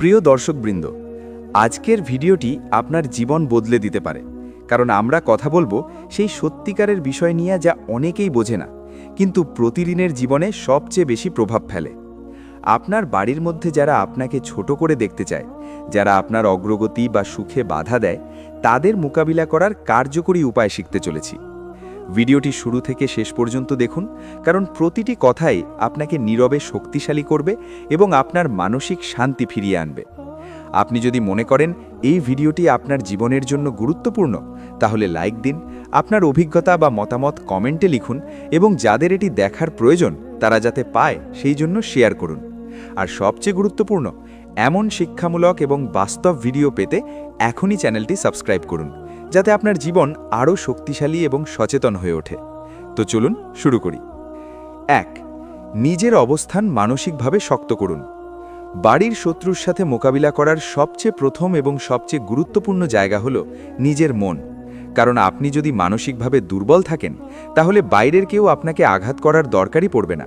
প্রিয় দর্শকবৃন্দ, আজকের ভিডিওটি আপনার জীবন বদলে দিতে পারে। কারণ আমরা কথা বলব সেই সত্যিকারের বিষয় নিয়ে যা অনেকেই বোঝে না, কিন্তু প্রতিদিনের জীবনে সবচেয়ে বেশি প্রভাব ফেলে। আপনার বাড়ির মধ্যে যারা আপনাকে ছোট করে দেখতে চায়, যারা আপনার অগ্রগতি বা সুখে বাধা দেয়, তাদের মোকাবিলা করার কার্যকরী উপায় শিখতে চলেছি। ভিডিওটি শুরু থেকে শেষ পর্যন্ত দেখুন, কারণ প্রতিটি কথাই আপনাকে নীরবে শক্তিশালী করবে এবং আপনার মানসিক শান্তি ফিরিয়ে আনবে। আপনি যদি মনে করেন এই ভিডিওটি আপনার জীবনের জন্য গুরুত্বপূর্ণ, তাহলে লাইক দিন, আপনার অভিজ্ঞতা বা মতামত কমেন্টে লিখুন এবং যাদের এটি দেখার প্রয়োজন, তারা যাতে পায় সেই জন্য শেয়ার করুন। আর সবচেয়ে গুরুত্বপূর্ণ, এমন শিক্ষামূলক এবং বাস্তব ভিডিও পেতে এখনই চ্যানেলটি সাবস্ক্রাইব করুন। যাতে আপনার জীবন আরও শক্তিশালী এবং সচেতন হয়ে ওঠে। তো চলুন শুরু করি। এক, নিজের অবস্থান মানসিকভাবে শক্ত করুন। বাড়ির শত্রুর সাথে মোকাবিলা করার সবচেয়ে প্রথম এবং সবচেয়ে গুরুত্বপূর্ণ জায়গা হল নিজের মন। কারণ আপনি যদি মানসিকভাবে দুর্বল থাকেন, তাহলে বাইরের কেউ আপনাকে আঘাত করার দরকারই পড়বে না।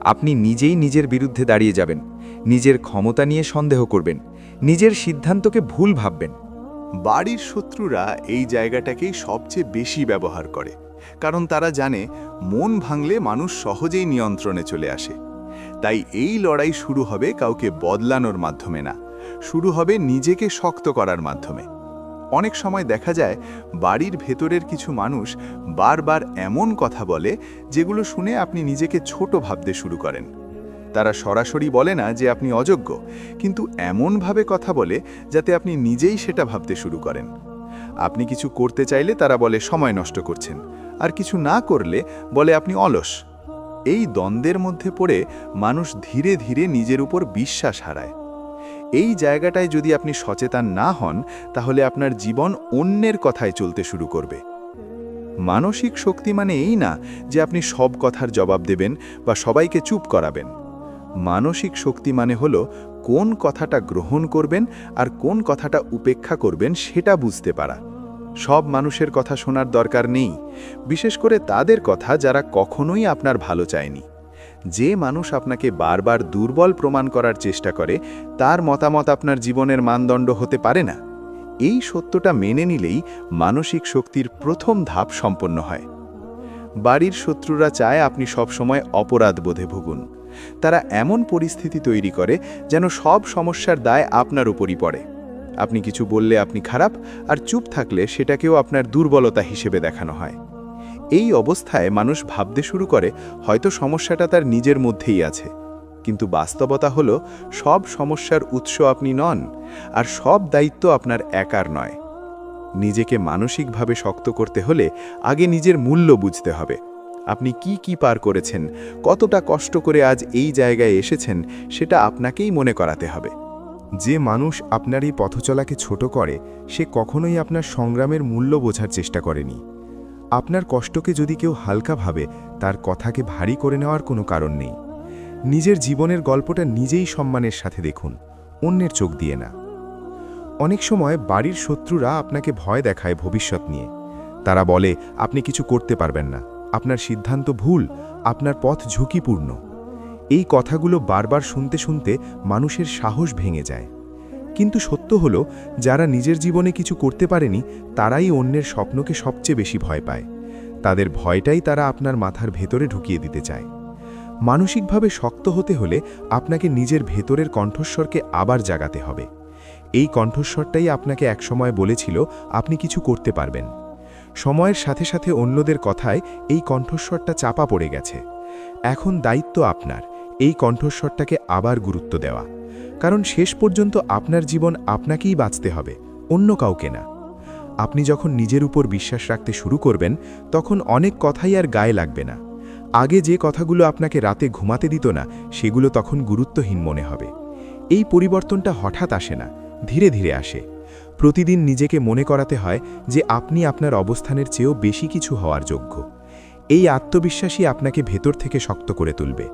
আপনি নিজেই নিজের বিরুদ্ধে দাঁড়িয়ে যাবেন, নিজের ক্ষমতা নিয়ে সন্দেহ করবেন, নিজের সিদ্ধান্তকে ভুল ভাববেন। বাড়ির শত্রুরা এই জায়গাটাকেই সবচেয়ে বেশি ব্যবহার করে। কারণ তারা জানে, মন ভাঙলে মানুষ সহজেই নিয়ন্ত্রণে চলে আসে। তাই এই লড়াই শুরু হবে কাউকে বদলানোর মাধ্যমে না, শুরু হবে নিজেকে শক্ত করার মাধ্যমে। অনেক সময় দেখা যায়, বাড়ির ভেতরের কিছু মানুষ বারবার এমন কথা বলে, যেগুলো শুনে আপনি নিজেকে ছোট ভাবতে শুরু করেন। তারা সরাসরি বলে না যে আপনি অযোগ্য, কিন্তু এমনভাবে কথা বলে যাতে আপনি নিজেই সেটা ভাবতে শুরু করেন। আপনি কিছু করতে চাইলে তারা বলে সময় নষ্ট করছেন, আর কিছু না করলে বলে আপনি অলস। এই দ্বন্দ্বের মধ্যে পড়ে মানুষ ধীরে ধীরে নিজের উপর বিশ্বাস হারায়। এই জায়গাটায় যদি আপনি সচেতন না হন, তাহলে আপনার জীবন অন্যের কথায় চলতে শুরু করবে। মানসিক শক্তি মানে এই না যে আপনি সব কথার জবাব দেবেন বা সবাইকে চুপ করাবেন। মানসিক শক্তি মানে হল কোন কথাটা গ্রহণ করবেন আর কোন কথাটা উপেক্ষা করবেন সেটা বুঝতে পারা। সব মানুষের কথা শোনার দরকার নেই, বিশেষ করে তাদের কথা যারা কখনোই আপনার ভালো চায়নি। যে মানুষ আপনাকে বারবার দুর্বল প্রমাণ করার চেষ্টা করে, তার মতামত আপনার জীবনের মানদণ্ড হতে পারে না। এই সত্যটা মেনে নিলেই মানসিক শক্তির প্রথম ধাপ সম্পন্ন হয়। বাড়ির শত্রুরা চায় আপনি সবসময় অপরাধ বোধে ভুগুন। তারা এমন পরিস্থিতি তৈরি করে যেন সব সমস্যার দায় আপনার উপরই পড়ে। আপনি কিছু বললে আপনি খারাপ, আর চুপ থাকলে সেটাকেও আপনার দুর্বলতা হিসেবে দেখানো হয়। এই অবস্থায় মানুষ ভাবতে শুরু করে, হয়তো সমস্যাটা তার নিজের মধ্যেই আছে। কিন্তু বাস্তবতা হলো, সব সমস্যার উৎস আপনি নন, আর সব দায়িত্ব আপনার একার নয়। নিজেকে মানসিকভাবে শক্ত করতে হলে আগে নিজের মূল্য বুঝতে হবে। আপনি কি কি পার করেছেন? কতটা কষ্ট করে আজ এই জায়গায় এসেছেন? সেটা আপনাকেই মনে করাতে হবে। যে মানুষ আপনার এই পথচলাকে ছোট করে, সে কখনোই আপনার সংগ্রামের মূল্য বোঝার চেষ্টা করেনি। আপনার কষ্টকে যদি কেউ হালকা ভাবে, তার কথাকে ভারী করে নেওয়ার কোনো কারণ নেই। নিজের জীবনের গল্পটা নিজেই সম্মানের সাথে দেখুন, অন্যের চোখ দিয়ে না। অনেক সময় বাড়ির শত্রুরা আপনাকে ভয় দেখায় ভবিষ্যৎ নিয়ে। তারা বলে, আপনি কিছু করতে পারবেন না। আপনার সিদ্ধান্ত ভুল, আপনার পথ ঝুঁকিপূর্ণ। এই কথাগুলো বারবার শুনতে শুনতে মানুষের সাহস ভেঙে যায়। কিন্তু সত্য হল, যারা নিজের জীবনে কিছু করতে পারেনি, তারাই অন্যের স্বপ্নকে সবচেয়ে বেশি ভয় পায়। তাদের ভয়টাই তারা আপনার মাথার ভেতরে ঢুকিয়ে দিতে চায়। মানসিকভাবে শক্ত হতে হলে আপনাকে নিজের ভেতরের কণ্ঠস্বরকে আবার জাগাতে হবে। এই কণ্ঠস্বরটাই আপনাকে একসময় বলেছিল, আপনি কিছু করতে পারবেন। সময়ের সাথে সাথে অন্যদের কথায় এই কণ্ঠস্বরটা চাপা পড়ে গেছে। এখন দায়িত্ব আপনার, এই কণ্ঠস্বরটাকে আবার গুরুত্ব দেওয়া। কারণ শেষ পর্যন্ত আপনার জীবন আপনাকেই বাঁচতে হবে, অন্য কাউকে না। আপনি যখন নিজের উপর বিশ্বাস রাখতে শুরু করবেন, তখন অনেক কথাই আর গায়ে লাগবে না। আগে যে কথাগুলো আপনাকে রাতে ঘুমাতে দিত না, সেগুলো তখন গুরুত্বহীন মনে হবে। এই পরিবর্তনটা হঠাৎ আসে না, ধীরে ধীরে আসে। প্রতিদিন নিজেকে মনে করাতে হয় যে আপনি আপনার অবস্থানের চেয়েও বেশি কিছু হওয়ার যোগ্য। এই আত্মবিশ্বাসই আপনাকে ভেতর থেকে শক্ত করে তুলবে।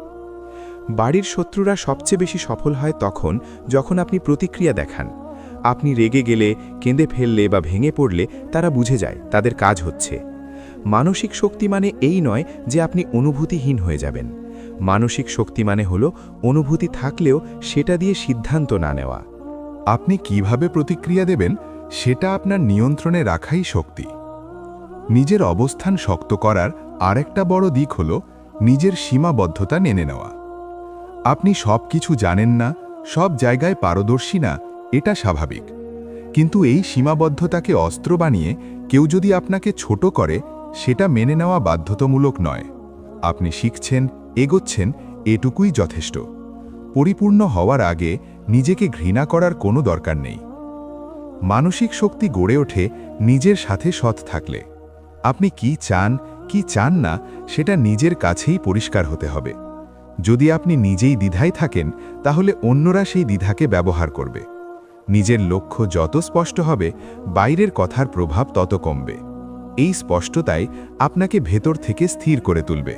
বাড়ির শত্রুরা সবচেয়ে বেশি সফল হয় তখন যখন আপনি প্রতিক্রিয়া দেখান। আপনি রেগে গেলে, কেঁদে ফেললে বা ভেঙে পড়লে তারা বুঝে যায়, তাদের কাজ হচ্ছে। মানসিক শক্তি মানে এই নয় যে আপনি অনুভূতিহীন হয়ে যাবেন। মানসিক শক্তি মানে হল অনুভূতি থাকলেও সেটা দিয়ে সিদ্ধান্ত না নেওয়া। আপনি কীভাবে প্রতিক্রিয়া দেবেন সেটা আপনার নিয়ন্ত্রণে রাখাই শক্তি। নিজের অবস্থান শক্ত করার আরেকটা বড় দিক হল নিজের সীমাবদ্ধতা মেনে নেওয়া। আপনি সব কিছু জানেন না, সব জায়গায় পারদর্শী না, এটা স্বাভাবিক। কিন্তু এই সীমাবদ্ধতাকে অস্ত্র বানিয়ে কেউ যদি আপনাকে ছোট করে, সেটা মেনে নেওয়া বাধ্যতামূলক নয়। আপনি শিখছেন, এগোচ্ছেন, এটুকুই যথেষ্ট। পরিপূর্ণ হওয়ার আগে নিজেকে ঘৃণা করার কোনো দরকার নেই। মানসিক শক্তি গড়ে ওঠে নিজের সাথে সৎ থাকলে। আপনি কি চান কি চান না, সেটা নিজের কাছেই পরিষ্কার হতে হবে। যদি আপনি নিজেই দ্বিধায় থাকেন, তাহলে অন্যরা সেই দ্বিধাকে ব্যবহার করবে। নিজের লক্ষ্য যত স্পষ্ট হবে, বাইরের কথার প্রভাব তত কমবে। এই স্পষ্টতাই আপনাকে ভেতর থেকে স্থির করে তুলবে।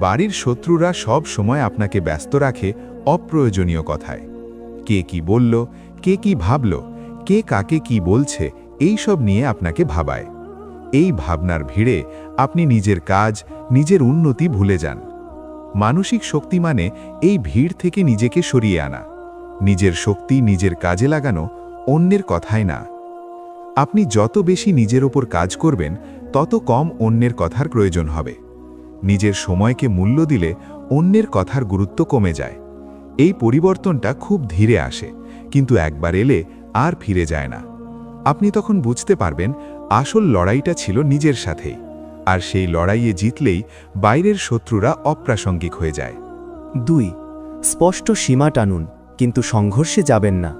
বাড়ির শত্রুরা সব সময় আপনাকে ব্যস্ত রাখে অপ্রয়োজনীয় কথায়। কে কি বলল, কে কি ভাবল, কে কাকে কি বলছে, এই সব নিয়ে আপনাকে ভাবায়। এই ভাবনার ভিড়ে আপনি নিজের কাজ, নিজের উন্নতি ভুলে যান। মানসিক শক্তি মানে এই ভিড় থেকে নিজেকে সরিয়ে আনা। নিজের শক্তি নিজের কাজে লাগানো অন্যের কথায় না। আপনি যত বেশি নিজের ওপর কাজ করবেন, তত কম অন্যের কথার প্রয়োজন হবে। নিজের সময়কে মূল্য দিলে অন্যের কথার গুরুত্ব কমে যায়। এই পরিবর্তনটা খুব ধীরে আসে, কিন্তু একবার এলে আর ফিরে যায় না। আপনি তখন বুঝতে পারবেন আসল লড়াইটা ছিল নিজের সাথেই, আর সেই লড়াইয়ে জিতলেই বাইরের শত্রুরা অপ্রাসঙ্গিক হয়ে যায়। দুই, স্পষ্ট সীমা টানুন, কিন্তু সংঘর্ষে যাবেন না।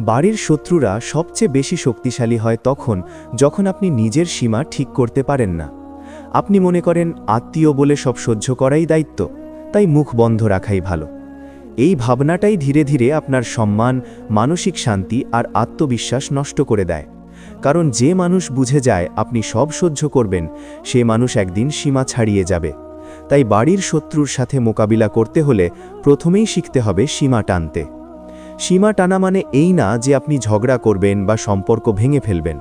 বাড়ির শত্রুরা সবচেয়ে বেশি শক্তিশালী হয় তখন যখন আপনি নিজের সীমা ঠিক করতে পারেন না। আপনি মনে করেন আত্মীয় বলে সব সহ্য করাই দায়িত্ব, তাই মুখ বন্ধ রাখাই ভালো। এই ভাবনাটাই ধীরে ধীরে আপনার সম্মান, মানসিক শান্তি আর আত্মবিশ্বাস নষ্ট করে দেয়। কারণ যে মানুষ বুঝে যায় আপনি সব সহ্য করবেন, সে মানুষ একদিন সীমা ছাড়িয়ে যাবে। তাই বাড়ির শত্রুর সাথে মোকাবিলা করতে হলে প্রথমেই শিখতে হবে সীমা টানতে। সীমা টানা মানে এই না যে আপনি ঝগড়া করবেন বা সম্পর্ক ভেঙে ফেলবেন।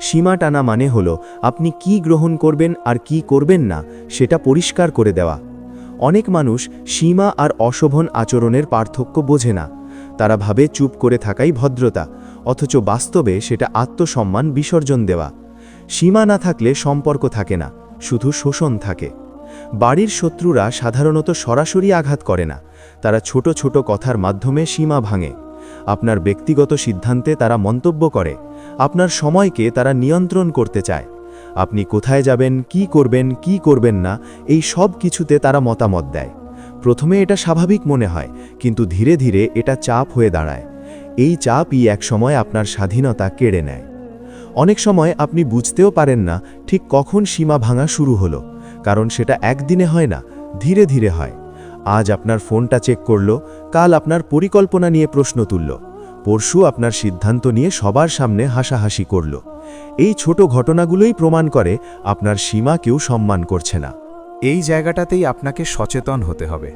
সীমা টানা মানে হল আপনি কি গ্রহণ করবেন আর কি করবেন না, সেটা পরিষ্কার করে দেওয়া। অনেক মানুষ সীমা আর অশোভন আচরণের পার্থক্য বোঝে না। তারা ভাবে চুপ করে থাকাই ভদ্রতা, অথচ বাস্তবে সেটা আত্মসম্মান বিসর্জন দেওয়া। সীমা না থাকলে সম্পর্ক থাকে না, শুধু শোষণ থাকে। বাড়ির শত্রুরা সাধারণত সরাসরি আঘাত করে না, তারা ছোট ছোট কথার মাধ্যমে সীমা ভাঙে। আপনার ব্যক্তিগত সিদ্ধান্তে তারা মন্তব্য করে, আপনার সময়কে তারা নিয়ন্ত্রণ করতে চায়। আপনি কোথায় যাবেন, কি করবেন কি করবেন না, এই সব কিছুতে তারা মতামত দেয়। প্রথমে এটা স্বাভাবিক মনে হয়, কিন্তু ধীরে ধীরে এটা চাপ হয়ে দাঁড়ায়। এই চাপই একসময় আপনার স্বাধীনতা কেড়ে নেয়। অনেক সময় আপনি বুঝতেও পারেন না ঠিক কখন সীমা ভাঙা শুরু হলো, কারণ সেটা একদিনে হয় না, ধীরে ধীরে হয়। আজ আপনার ফোনটা চেক করল, কাল আপনার পরিকল্পনা নিয়ে প্রশ্ন তুলল। পরশু আপনার সিদ্ধান্ত নিয়ে সবার সামনে হাসাহাসি করল। এই ছোট ঘটনাগুলোই প্রমাণ করে আপনার সীমা কেউ সম্মান করছে না। এই জায়গাটাতেই আপনাকে সচেতন হতে হবে।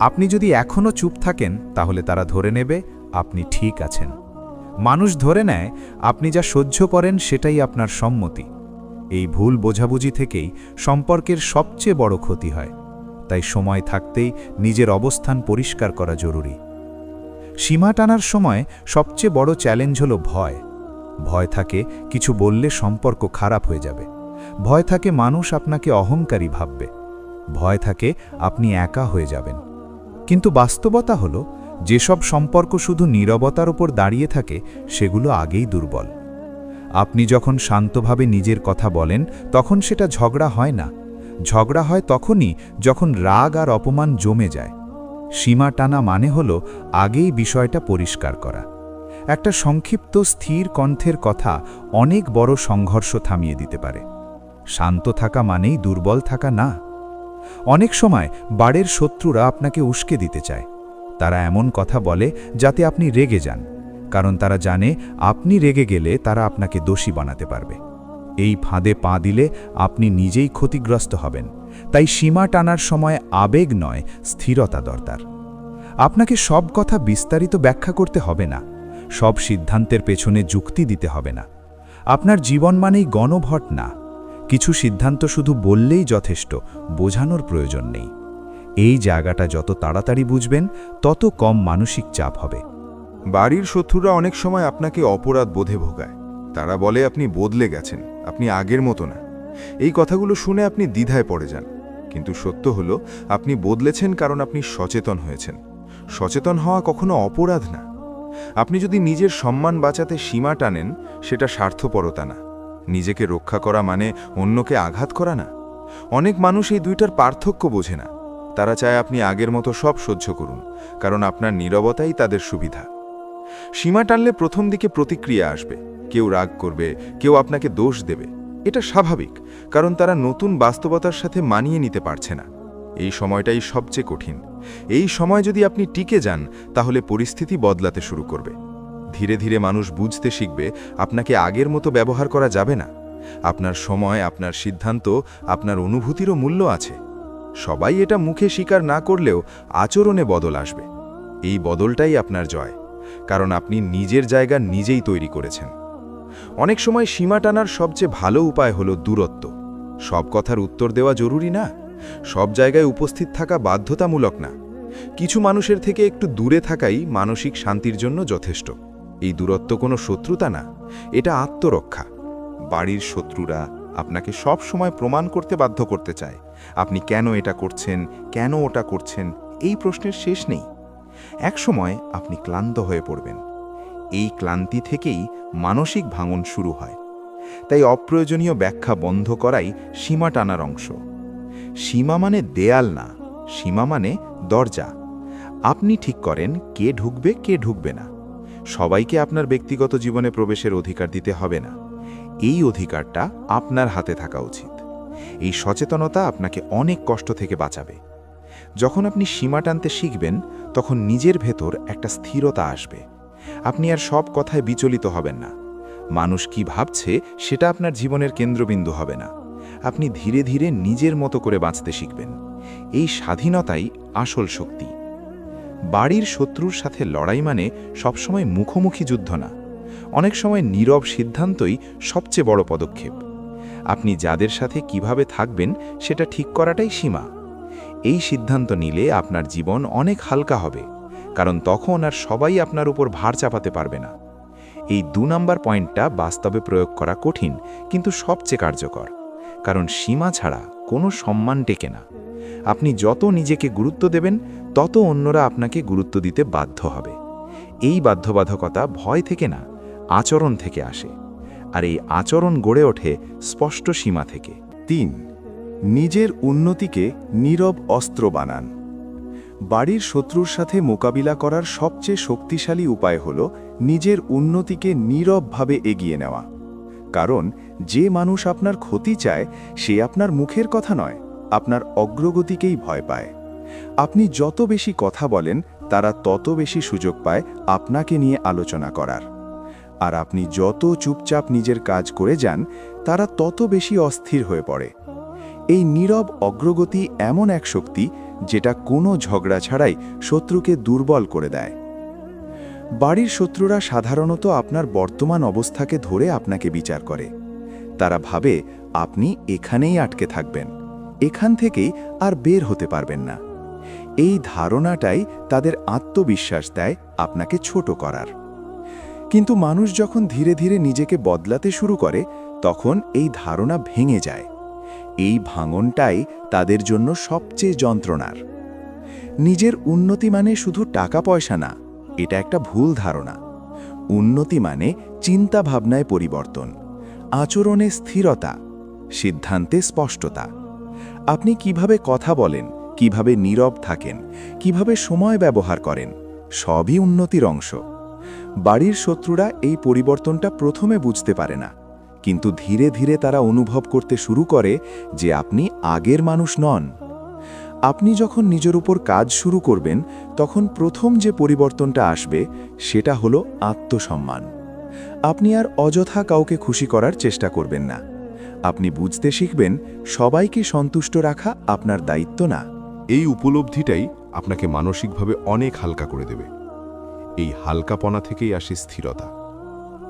আপনি যদি এখনও চুপ থাকেন, তাহলে তারা ধরে নেবে আপনি ঠিক আছেন। মানুষ ধরে নেয়, আপনি যা সহ্য করেন সেটাই আপনার সম্মতি। এই ভুল বোঝাবুঝি থেকেই সম্পর্কের সবচেয়ে বড় ক্ষতি হয়। তাই সময় থাকতেই নিজের অবস্থান পরিষ্কার করা জরুরি। সীমা টানার সময় সবচেয়ে বড় চ্যালেঞ্জ হলো ভয়। ভয় থাকে কিছু বললে সম্পর্ক খারাপ হয়ে যাবে। ভয় থাকে মানুষ আপনাকে অহংকারী ভাববে। ভয় থাকে আপনি একা হয়ে যাবেন। কিন্তু বাস্তবতা হলো, যেসব সম্পর্ক শুধু নীরবতার ওপর দাঁড়িয়ে থাকে, সেগুলো আগেই দুর্বল। আপনি যখন শান্তভাবে নিজের কথা বলেন, তখন সেটা ঝগড়া হয় না। ঝগড়া হয় তখনই যখন রাগ আর অপমান জমে যায়। সীমা টানা মানে হল আগেই বিষয়টা পরিষ্কার করা। একটা সংক্ষিপ্ত স্থির কণ্ঠের কথা অনেক বড় সংঘর্ষ থামিয়ে দিতে পারে। শান্ত থাকা মানেই দুর্বল থাকা না। অনেক সময় বাড়ির শত্রুরা আপনাকে উস্কে দিতে চায়। তারা এমন কথা বলে যাতে আপনি রেগে যান, কারণ তারা জানে আপনি রেগে গেলে তারা আপনাকে দোষী বানাতে পারবে। এই ফাঁদে পা দিলে আপনি নিজেই ক্ষতিগ্রস্ত হবেন। তাই সীমা টানার সময় আবেগ নয়, স্থিরতা দরকার। আপনাকে সব কথা বিস্তারিত ব্যাখ্যা করতে হবে না, সব সিদ্ধান্তের পেছনে যুক্তি দিতে হবে না। আপনার জীবন মানেই গণভট না, কিছু সিদ্ধান্ত শুধু বললেই যথেষ্ট, বোঝানোর প্রয়োজন নেই। এই জায়গাটা যত তাড়াতাড়ি বুঝবেন, তত কম মানসিক চাপ হবে। বাড়ির শত্রুরা অনেক সময় আপনাকে অপরাধ বোধে ভোগায়। তারা বলে আপনি বদলে গেছেন, আপনি আগের মতো না। এই কথাগুলো শুনে আপনি দ্বিধায় পড়ে যান। কিন্তু সত্য হলো, আপনি বদলেছেন কারণ আপনি সচেতন হয়েছেন। সচেতন হওয়া কখনো অপরাধ না। আপনি যদি নিজের সম্মান বাঁচাতে সীমা টানেন, সেটা স্বার্থপরতা না। নিজেকে রক্ষা করা মানে অন্যকে আঘাত করা না। অনেক মানুষ এই দুইটার পার্থক্য বোঝে না। তারা চায় আপনি আগের মতো সব সহ্য করুন, কারণ আপনার নীরবতাই তাদের সুবিধা। সীমা টানলে প্রথম দিকে প্রতিক্রিয়া আসবে। কেউ রাগ করবে, কেউ আপনাকে দোষ দেবে। এটা স্বাভাবিক, কারণ তারা নতুন বাস্তবতার সাথে মানিয়ে নিতে পারছে না। এই সময়টাই সবচেয়ে কঠিন। এই সময় যদি আপনি টিকে যান, তাহলে পরিস্থিতি বদলাতে শুরু করবে। ধীরে ধীরে মানুষ বুঝতে শিখবে, আপনাকে আগের মতো ব্যবহার করা যাবে না। আপনার সময়, আপনার সিদ্ধান্ত, আপনার অনুভূতিরও মূল্য আছে। সবাই এটা মুখে স্বীকার না করলেও আচরণে বদল আসবে। এই বদলটাই আপনার জয়, কারণ আপনি নিজের জায়গা নিজেই তৈরি করেছেন। অনেক সময় সীমা টানার সবচেয়ে ভালো উপায় হল দূরত্ব। সব কথার উত্তর দেওয়া জরুরি না। সব জায়গায় উপস্থিত থাকা বাধ্যতামূলক না। কিছু মানুষের থেকে একটু দূরে থাকাই মানসিক শান্তির জন্য যথেষ্ট। এই দূরত্ব কোনো শত্রুতা না, এটা আত্মরক্ষা। বাড়ির শত্রুরা আপনাকে সব সময় প্রমাণ করতে বাধ্য করতে চায়, আপনি কেন এটা করছেন, কেন ওটা করছেন, এই প্রশ্নের শেষ নেই। একসময় আপনি ক্লান্ত হয়ে পড়বেন। এই ক্লান্তি থেকেই মানসিক ভাঙন শুরু হয়। তাই অপ্রয়োজনীয় ব্যাখ্যা বন্ধ করাই সীমা টানার অংশ। সীমা মানে দেয়াল না, সীমা মানে দরজা। আপনি ঠিক করেন, কে ঢুকবে কে ঢুকবে না। সবাইকে আপনার ব্যক্তিগত জীবনে প্রবেশের অধিকার দিতে হবে না। এই অধিকারটা আপনার হাতে থাকা উচিত। এই সচেতনতা আপনাকে অনেক কষ্ট থেকে বাঁচাবে। যখন আপনি সীমা টানতে শিখবেন, তখন নিজের ভেতর একটা স্থিরতা আসবে। আপনি আর সব কথায় বিচলিত হবেন না। মানুষ কি ভাবছে সেটা আপনার জীবনের কেন্দ্রবিন্দু হবে না। আপনি ধীরে ধীরে নিজের মতো করে বাঁচতে শিখবেন। এই স্বাধীনতাই আসল শক্তি। বাড়ির শত্রুর সাথে লড়াই মানে সবসময় মুখোমুখি যুদ্ধ না। অনেক সময় নীরব সিদ্ধান্তই সবচেয়ে বড় পদক্ষেপ। আপনি যাদের সাথে কীভাবে থাকবেন সেটা ঠিক করাটাই সীমা। এই সিদ্ধান্ত নিলে আপনার জীবন অনেক হালকা হবে। কারণ তখন আর সবাই আপনার উপর ভার চাপাতে পারবে না। এই দু নাম্বার পয়েন্টটা বাস্তবে প্রয়োগ করা কঠিন, কিন্তু সবচেয়ে কার্যকর। কারণ সীমা ছাড়া কোনো সম্মান টেকে না। আপনি যত নিজেকে গুরুত্ব দেবেন, তত অন্যরা আপনাকে গুরুত্ব দিতে বাধ্য হবে। এই বাধ্যবাধকতা ভয় থেকে না, আচরণ থেকে আসে। আর এই আচরণ গড়ে ওঠে স্পষ্ট সীমা থেকে। তিন, নিজের উন্নতিকে নীরব অস্ত্র বানান। বাড়ির শত্রুর সাথে মোকাবিলা করার সবচেয়ে শক্তিশালী উপায় হল নিজের উন্নতিকে নীরবভাবে এগিয়ে নেওয়া। কারণ, যে মানুষ আপনার ক্ষতি চায়, সে আপনার মুখের কথা নয়, আপনার অগ্রগতিকেই ভয় পায়। আপনি যত বেশি কথা বলেন, তারা তত বেশি সুযোগ পায় আপনাকে নিয়ে আলোচনা করার। আর আপনি যত চুপচাপ নিজের কাজ করে যান, তারা তত বেশি অস্থির হয়ে পড়ে। এই নীরব অগ্রগতি এমন এক শক্তি যেটা কোনো ঝগড়া ছাড়াই শত্রুকে দুর্বল করে দেয়। বাড়ির শত্রুরা সাধারণত আপনার বর্তমান অবস্থাকে ধরে আপনাকে বিচার করে। তারা ভাবে আপনি এখানেই আটকে থাকবেন, এখান থেকেই আর বের হতে পারবেন না। এই ধারণাটাই তাদের আত্মবিশ্বাস দেয় আপনাকে ছোট করার। কিন্তু মানুষ যখন ধীরে ধীরে নিজেকে বদলাতে শুরু করে, তখন এই ধারণা ভেঙে যায়। এই ভাঙনটাই তাদের জন্য সবচেয়ে যন্ত্রণার। নিজের উন্নতি মানে শুধু টাকা পয়সা না, এটা একটা ভুল ধারণা। উন্নতি মানে চিন্তা ভাবনায় পরিবর্তন, আচরণে স্থিরতা, সিদ্ধান্তে স্পষ্টতা। আপনি কীভাবে কথা বলেন, কীভাবে নীরব থাকেন, কীভাবে সময় ব্যবহার করেন, সবই উন্নতির অংশ। বাড়ির শত্রুরা এই পরিবর্তনটা প্রথমে বুঝতে পারে না। কিন্তু ধীরে ধীরে তারা অনুভব করতে শুরু করে যে আপনি আগের মানুষ নন। আপনি যখন নিজের উপর কাজ শুরু করবেন, তখন প্রথম যে পরিবর্তনটা আসবে, সেটা হলো আত্মসম্মান। আপনি আর অযথা কাউকে খুশি করার চেষ্টা করবেন না। আপনি বুঝতে শিখবেন, সবাইকে সন্তুষ্ট রাখা আপনার দায়িত্ব না। এই উপলব্ধিটাই আপনাকে মানসিকভাবে অনেক হালকা করে দেবে। এই হালকাপনা থেকেই আসে স্থিরতা।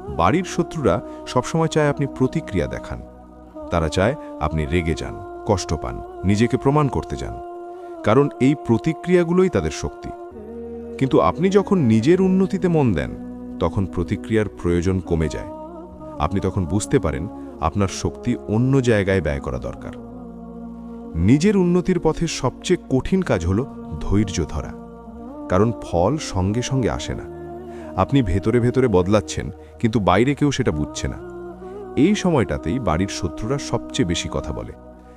বাড়ির শত্রুরা সবসময় চায় আপনি প্রতিক্রিয়া দেখান। তারা চায় আপনি রেগে যান, কষ্ট পান, নিজেকে প্রমাণ করতে যান। কারণ এই প্রতিক্রিয়াগুলোই তাদের শক্তি। কিন্তু আপনি যখন নিজের উন্নতিতে মন দেন, তখন প্রতিক্রিয়ার প্রয়োজন কমে যায়। আপনি তখন বুঝতে পারেন আপনার শক্তি অন্য জায়গায় ব্যয় করা দরকার। নিজের উন্নতির পথে সবচেয়ে কঠিন কাজ হল ধৈর্য ধরা। কারণ ফল সঙ্গে সঙ্গে আসে না। আপনি ভেতরে ভেতরে বদলাচ্ছেন, কিন্তু বাইরে কেউ সেটা বুঝছে না। এই সময়টাতেই বাড়ির শত্রুরা সবচেয়ে বেশি কথা বলে,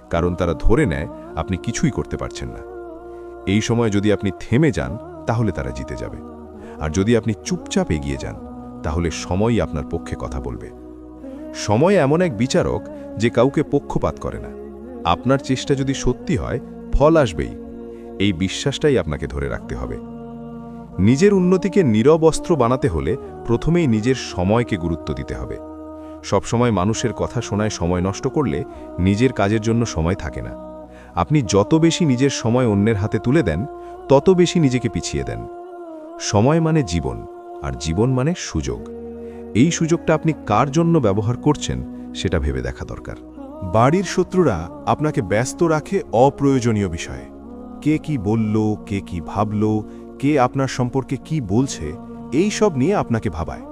কারণ তারা ধরে নেয় আপনি কিছুই করতে পারছেন না। এই সময় যদি আপনি থেমে যান, তাহলে তারা জিতে যাবে। আর যদি আপনি চুপচাপ এগিয়ে যান, তাহলে সময়ই আপনার পক্ষে কথা বলবে। সময় এমন এক বিচারক যে কাউকে পক্ষপাত করে না। আপনার চেষ্টা যদি সত্যি হয়, ফল আসবেই। এই বিশ্বাসটাই আপনাকে ধরে রাখতে হবে। নিজের উন্নতিকে নীরব অস্ত্র বানাতে হলে প্রথমেই নিজের সময়কে গুরুত্ব দিতে হবে। সবসময় মানুষের কথা শোনায় সময় নষ্ট করলে নিজের কাজের জন্য সময় থাকে না। আপনি যত বেশি নিজের সময় অন্যের হাতে তুলে দেন, তত বেশি নিজেকে পিছিয়ে দেন। সময় মানে জীবন, আর জীবন মানে সুযোগ। এই সুযোগটা আপনি কার জন্য ব্যবহার করছেন, সেটা ভেবে দেখা দরকার। বাড়ির শত্রুরা আপনাকে ব্যস্ত রাখে অপ্রয়োজনীয় বিষয়ে। কে কি বলল, কে কি ভাবল কে আপনার সম্পর্কে কি বলছে, এই সব নিয়ে আপনাকে ভাবায়।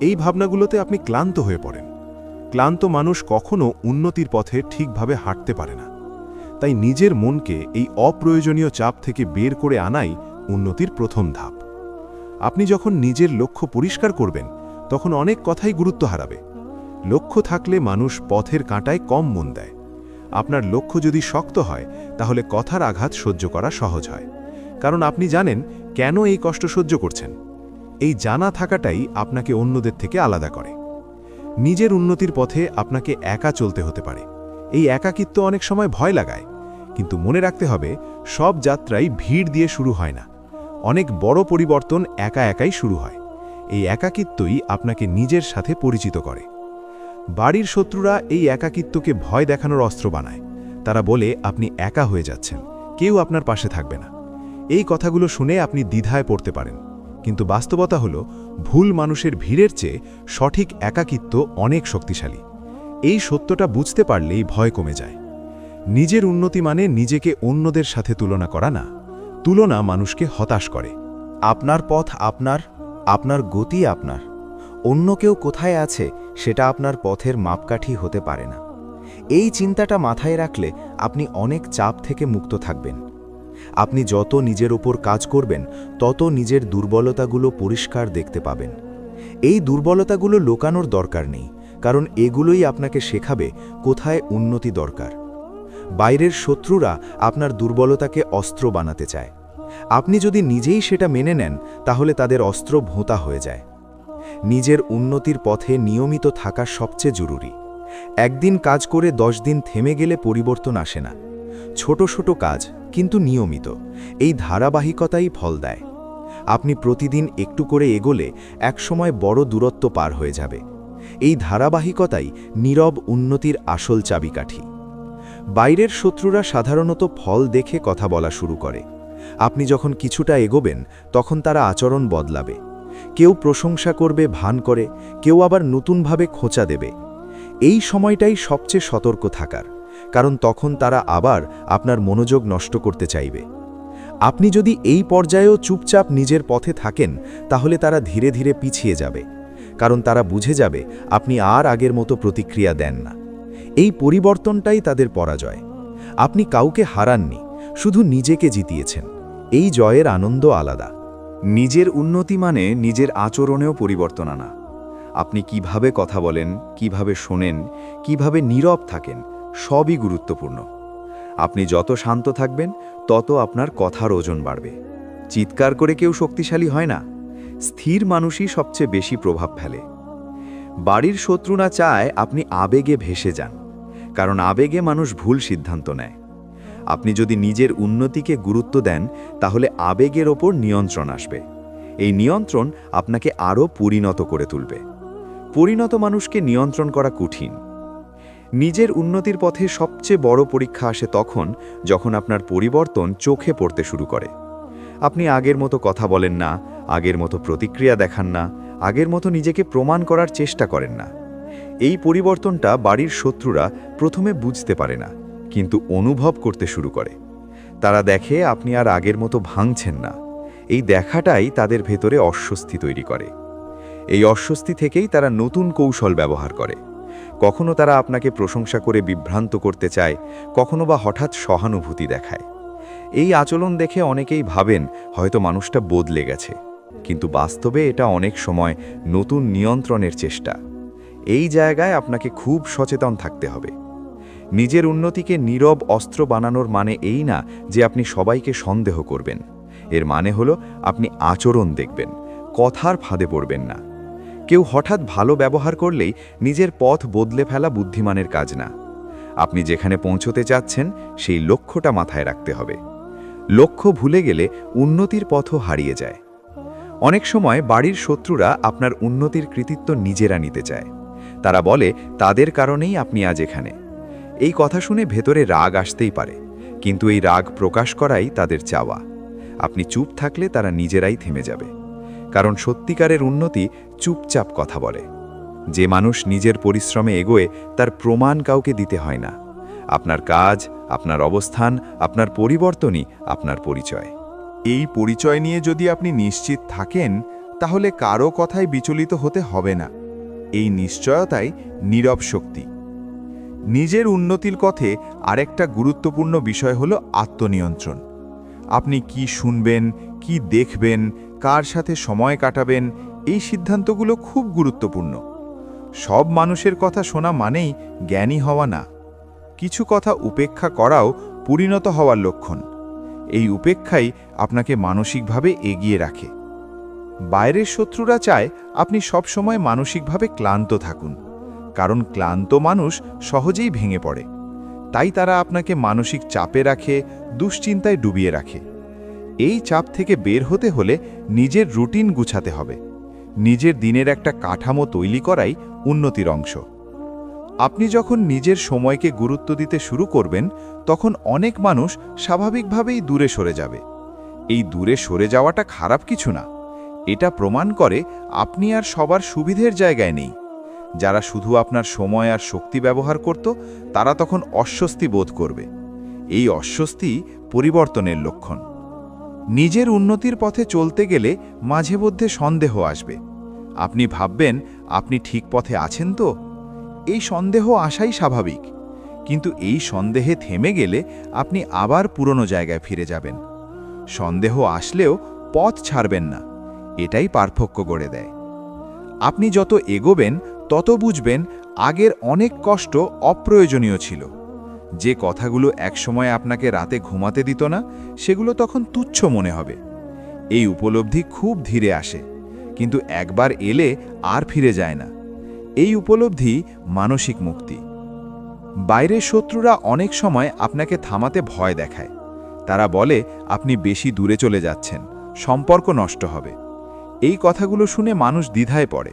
এই ভাবনাগুলোতে আপনি ক্লান্ত হয়ে পড়েন। ক্লান্ত মানুষ কখনো উন্নতির পথে ঠিকভাবে হাঁটতে পারে না। তাই নিজের মনকে এই অপ্রয়োজনীয় চাপ থেকে বের করে আনাই উন্নতির প্রথম ধাপ। আপনি যখন নিজের লক্ষ্য পরিষ্কার করবেন, তখন অনেক কথাই গুরুত্ব হারাবে। লক্ষ্য থাকলে মানুষ পথের কাঁটায় কম মন দেয়। আপনার লক্ষ্য যদি শক্ত হয়, তাহলে কথার আঘাত সহ্য করা সহজ হয়। কারণ আপনি জানেন কেন এই কষ্ট সহ্য করছেন। এই জানা থাকাটাই আপনাকে অন্যদের থেকে আলাদা করে। নিজের উন্নতির পথে আপনাকে একা চলতে হতে পারে। এই একাকিত্ব অনেক সময় ভয় লাগায়। কিন্তু মনে রাখতে হবে, সব যাত্রাই ভিড় দিয়ে শুরু হয় না। অনেক বড় পরিবর্তন একা একাই শুরু হয়। এই একাকিত্বই আপনাকে নিজের সাথে পরিচিত করে। বাড়ির শত্রুরা এই একাকিত্বকে ভয় দেখানোর অস্ত্র বানায়। তারা বলে, আপনি একা হয়ে যাচ্ছেন। কেউ আপনার পাশে থাকবে না। এই কথাগুলো শুনে আপনি দ্বিধায় পড়তে পারেন। কিন্তু বাস্তবতা হল, ভুল মানুষের ভিড়ের চেয়ে সঠিক একাকিত্ব অনেক শক্তিশালী। এই সত্যটা বুঝতে পারলেই ভয় কমে যায়। নিজের উন্নতি মানে নিজেকে অন্যদের সাথে তুলনা করা না। তুলনা মানুষকে হতাশ করে। আপনার পথ আপনার আপনার গতি আপনার। অন্য কেউ কোথায় আছে সেটা আপনার পথের মাপকাঠি হতে পারে না। এই চিন্তাটা মাথায় রাখলে আপনি অনেক চাপ থেকে মুক্ত থাকবেন। আপনি যত নিজের ওপর কাজ করবেন, তত নিজের দুর্বলতাগুলো পরিষ্কার দেখতে পাবেন। এই দুর্বলতাগুলো লোকানোর দরকার নেই, কারণ এগুলোই আপনাকে শেখাবে কোথায় উন্নতি দরকার। বাইরের শত্রুরা আপনার দুর্বলতাকে অস্ত্র বানাতে চায়। আপনি যদি নিজেই সেটা মেনে নেন, তাহলে তাদের অস্ত্র ভোঁতা হয়ে যায়। নিজের উন্নতির পথে নিয়মিত থাকা সবচেয়ে জরুরি। একদিন কাজ করে দশ দিন থেমে গেলে পরিবর্তন আসে না। ছোট ছোট কাজ, কিন্তু নিয়মিত। এই ধারাবাহিকতাই ফল দেয়। আপনি প্রতিদিন একটু করে এগোলে একসময় বড় দূরত্ব পার হয়ে যাবে। এই ধারাবাহিকতাই নীরব উন্নতির আসল চাবিকাঠি। বাইরের শত্রুরা সাধারণত ফল দেখে কথা বলা শুরু করে। আপনি যখন কিছুটা এগোবেন, তখন তারা আচরণ বদলাবে। কেউ প্রশংসা করবে, ভান করে, কেউ আবার নতুনভাবে খোঁচা দেবে। এই সময়টাই সবচেয়ে সতর্ক থাকার। কারণ তখন তারা আবার আপনার মনোযোগ নষ্ট করতে চাইবে। আপনি যদি এই পর্যায়েও চুপচাপ নিজের পথে থাকেন, তাহলে তারা ধীরে ধীরে পিছিয়ে যাবে, কারণ তারা বুঝে যাবে আপনি আর আগের মতো প্রতিক্রিয়া দেন না। এই পরিবর্তনটাই তাদের পরাজয়। আপনি কাউকে হারাননি, শুধু নিজেকে জিতিয়েছেন। এই জয়ের আনন্দ আলাদা। নিজের উন্নতি মানে নিজের আচরণেও পরিবর্তন আনা। আপনি কীভাবে কথা বলেন, কীভাবে শোনেন, কীভাবে নীরব থাকেন সবই গুরুত্বপূর্ণ। আপনি যত শান্ত থাকবেন, তত আপনার কথার ওজন বাড়বে। চিৎকার করে কেউ শক্তিশালী হয় না। স্থির মানুষই সবচেয়ে বেশি প্রভাব ফেলে। বাড়ির শত্রু না চায় আপনি আবেগে ভেসে যান, কারণ আবেগে মানুষ ভুল সিদ্ধান্ত নেয়। আপনি যদি নিজের উন্নতিকে গুরুত্ব দেন, তাহলে আবেগের ওপর নিয়ন্ত্রণ আসবে। এই নিয়ন্ত্রণ আপনাকে আরও পরিণত করে তুলবে। পরিণত মানুষকে নিয়ন্ত্রণ করা কঠিন। নিজের উন্নতির পথে সবচেয়ে বড় পরীক্ষা আসে তখন যখন আপনার পরিবর্তন চোখে পড়তে শুরু করে। আপনি আগের মতো কথা বলেন না, আগের মতো প্রতিক্রিয়া দেখান না, আগের মতো নিজেকে প্রমাণ করার চেষ্টা করেন না। এই পরিবর্তনটা বাড়ির শত্রুরা প্রথমে বুঝতে পারে না, কিন্তু অনুভব করতে শুরু করে। তারা দেখে আপনি আর আগের মতো ভাঙছেন না। এই দেখাটাই তাদের ভেতরে অস্বস্তি তৈরি করে। এই অস্বস্তি থেকেই তারা নতুন কৌশল ব্যবহার করে। কখনো তারা আপনাকে প্রশংসা করে বিভ্রান্ত করতে চায়, কখনো বা হঠাৎ সহানুভূতি দেখায়। এই আচরণ দেখে অনেকেই ভাবেন, হয়তো মানুষটা বদলে গেছে। কিন্তু বাস্তবে এটা অনেক সময় নতুন নিয়ন্ত্রণের চেষ্টা। এই জায়গায় আপনাকে খুব সচেতন থাকতে হবে। নিজের উন্নতিকে নীরব অস্ত্র বানানোর মানে এই না যে আপনি সবাইকে সন্দেহ করবেন। এর মানে হলো আপনি আচরণ দেখবেন, কথার ফাঁদে পড়বেন না। কেউ হঠাৎ ভালো ব্যবহার করলেই নিজের পথ বদলে ফেলা বুদ্ধিমানের কাজ না। আপনি যেখানে পৌঁছতে চাচ্ছেন, সেই লক্ষ্যটা মাথায় রাখতে হবে। লক্ষ্য ভুলে গেলে উন্নতির পথও হারিয়ে যায়। অনেক সময় বাড়ির শত্রুরা আপনার উন্নতির কৃতিত্ব নিজেরা নিতে চায়। তারা বলে, তাদের কারণেই আপনি আজ এখানে। এই কথা শুনে ভেতরে রাগ আসতেই পারে, কিন্তু এই রাগ প্রকাশ করাই তাদের চাওয়া। আপনি চুপ থাকলে তারা নিজেরাই থেমে যাবে। কারণ সত্যিকারের উন্নতি চুপচাপ কথা বলে। যে মানুষ নিজের পরিশ্রমে এগোয়, তার প্রমাণ কাউকে দিতে হয় না। আপনার কাজ, আপনার অবস্থান, আপনার পরিবর্তনই আপনার পরিচয়। এই পরিচয় নিয়ে যদি আপনি নিশ্চিত থাকেন, তাহলে কারও কথায় বিচলিত হতে হবে না। এই নিশ্চয়তাই নীরব শক্তি। নিজের উন্নতির পথে আরেকটা গুরুত্বপূর্ণ বিষয় হল আত্মনিয়ন্ত্রণ। আপনি কি শুনবেন, কি দেখবেন, কার সাথে সময় কাটাবেন এই সিদ্ধান্তগুলো খুব গুরুত্বপূর্ণ। সব মানুষের কথা শোনা মানেই জ্ঞানী হওয়া না। কিছু কথা উপেক্ষা করাও পরিণত হওয়ার লক্ষণ। এই উপেক্ষাই আপনাকে মানসিকভাবে এগিয়ে রাখে। বাইরের শত্রুরা চায় আপনি সবসময় মানসিকভাবে ক্লান্ত থাকুন, কারণ ক্লান্ত মানুষ সহজেই ভেঙে পড়ে। তাই তারা আপনাকে মানসিক চাপে রাখে, দুশ্চিন্তায় ডুবিয়ে রাখে। এই চাপ থেকে বের হতে হলে নিজের রুটিন গুছাতে হবে। নিজের দিনের একটা কাঠামো তৈরি করাই উন্নতির অংশ। আপনি যখন নিজের সময়কে গুরুত্ব দিতে শুরু করবেন, তখন অনেক মানুষ স্বাভাবিকভাবেই দূরে সরে যাবে। এই দূরে সরে যাওয়াটা খারাপ কিছু না। এটা প্রমাণ করে আপনি আর সবার সুবিধের জায়গায় নেই। যারা শুধু আপনার সময় আর শক্তি ব্যবহার করত, তারা তখন অস্বস্তি বোধ করবে। এই অস্বস্তি পরিবর্তনের লক্ষণ। নিজের উন্নতির পথে চলতে গেলে মাঝে মধ্যে সন্দেহ আসবে। আপনি ভাববেন, আপনি ঠিক পথে আছেন তো? এই সন্দেহ আসাই স্বাভাবিক। কিন্তু এই সন্দেহে থেমে গেলে আপনি আবার পুরনো জায়গায় ফিরে যাবেন। সন্দেহ আসলেও পথ ছাড়বেন না। এটাই পার্থক্য গড়ে দেয়। আপনি যত এগোবেন, তত বুঝবেন আগের অনেক কষ্ট অপ্রয়োজনীয় ছিল। যে কথাগুলো একসময় আপনাকে রাতে ঘুমাতে দিত না, সেগুলো তখন তুচ্ছ মনে হবে। এই উপলব্ধি খুব ধীরে আসে। কিন্তু একবার এলে আর ফিরে যায় না। এই উপলব্ধি মানসিক মুক্তি। বাইরের শত্রুরা অনেক সময় আপনাকে থামাতে ভয় দেখায়। তারা বলে, আপনি বেশি দূরে চলে যাচ্ছেন, সম্পর্ক নষ্ট হবে। এই কথাগুলো শুনে মানুষ দ্বিধায় পড়ে।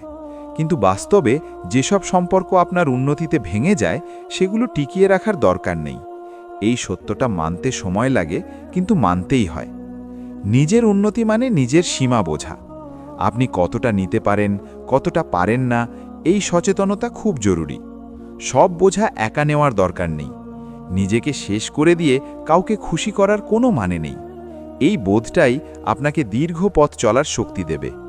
কিন্তু বাস্তবে যেসব সম্পর্ক আপনার উন্নতিতে ভেঙে যায়, সেগুলো টিকিয়ে রাখার দরকার নেই। এই সত্যটা মানতে সময় লাগে, কিন্তু মানতেই হয়। নিজের উন্নতি মানে নিজের সীমা বোঝা। আপনি কতটা নিতে পারেন, কতটা পারেন না, এই সচেতনতা খুব জরুরি। সব বোঝা একা নেওয়ার দরকার নেই। নিজেকে শেষ করে দিয়ে কাউকে খুশি করার কোনো মানে নেই। এই বোধটাই আপনাকে দীর্ঘ পথ চলার শক্তি দেবে।